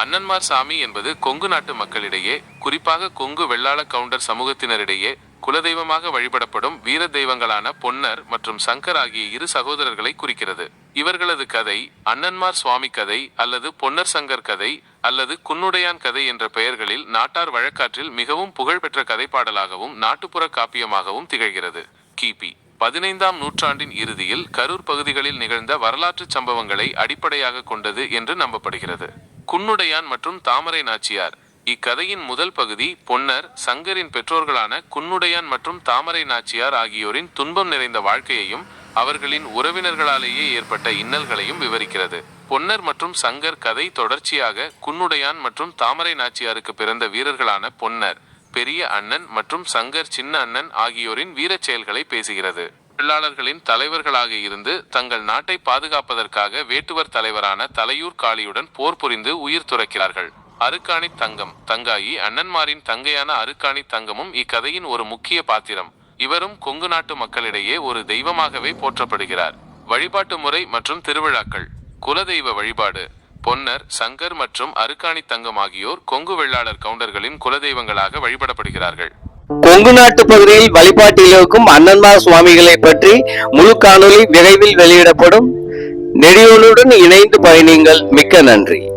அண்ணன்மார் சாமி என்பது கொங்கு நாட்டு மக்களிடையே குறிப்பாக கொங்கு வெள்ளாள கவுண்டர் சமூகத்தினரிடையே குலதெய்வமாக வழிபடப்படும் வீர தெய்வங்களான பொன்னர் மற்றும் சங்கர் ஆகிய இரு சகோதரர்களை குறிக்கிறது. இவர்களது கதை அண்ணன்மார் சுவாமி கதை அல்லது பொன்னர் சங்கர் கதை அல்லது குன்னுடையான் கதை என்ற பெயர்களில் நாட்டார் வழக்காற்றில் மிகவும் புகழ்பெற்ற கதைப்பாடலாகவும் நாட்டுப்புற காப்பியமாகவும் திகழ்கிறது. கிபி. பதினைந்தாம் நூற்றாண்டின் இறுதியில் கரூர் பகுதிகளில் நிகழ்ந்த வரலாற்றுச் சம்பவங்களை அடிப்படையாக கொண்டது என்று நம்பப்படுகிறது. குன்னுடையான் மற்றும் தாமரை நாச்சியார். இக்கதையின் முதல் பகுதி பொன்னர் சங்கரின் பெற்றோர்களான குன்னுடையான் மற்றும் தாமரை நாச்சியார் ஆகியோரின் துன்பம் நிறைந்த வாழ்க்கையையும் அவர்களின் உறவினர்களாலேயே ஏற்பட்ட இன்னல்களையும் விவரிக்கிறது. பொன்னர் மற்றும் சங்கர் கதை தொடர்ச்சியாக குன்னுடையான் மற்றும் தாமரை நாச்சியாருக்கு பிறந்த வீரர்களான பொன்னர் பெரிய அண்ணன் மற்றும் சங்கர் சின்ன அண்ணன் ஆகியோரின் வீரச் செயல்களை பேசுகிறது. தொழிலாளர்களின் தலைவர்களாக இருந்து தங்கள் நாட்டை பாதுகாப்பதற்காக வேட்டுவர் தலைவரான தலையூர் காளியுடன் போர் புரிந்து உயிர் துறக்கிறார்கள். அருக்காணி தங்கம். தங்காயி அண்ணன்மாரின் தங்கையான அருக்காணி தங்கமும் இக்கதையின் ஒரு முக்கிய பாத்திரம். இவரும் கொங்கு நாட்டு மக்களிடையே ஒரு தெய்வமாகவே போற்றப்படுகிறார். வழிபாட்டு முறை மற்றும் திருவிழாக்கள். குலதெய்வ வழிபாடு. பொன்னர் சங்கர் மற்றும் அருக்காணி தங்கம் ஆகியோர் கொங்கு வெள்ளாளர் கவுண்டர்களின் குலதெய்வங்களாக வழிபடப்படுகிறார்கள். கொங்கு நாட்டு பகுதியில் வழிபாட்டில் இருக்கும் அண்ணன்மார் சுவாமிகளை பற்றி முழு காணொளி விரைவில் வெளியிடப்படும். நெடியோனுடன் இணைந்து பயணிங்கள் மிக்க நன்றி.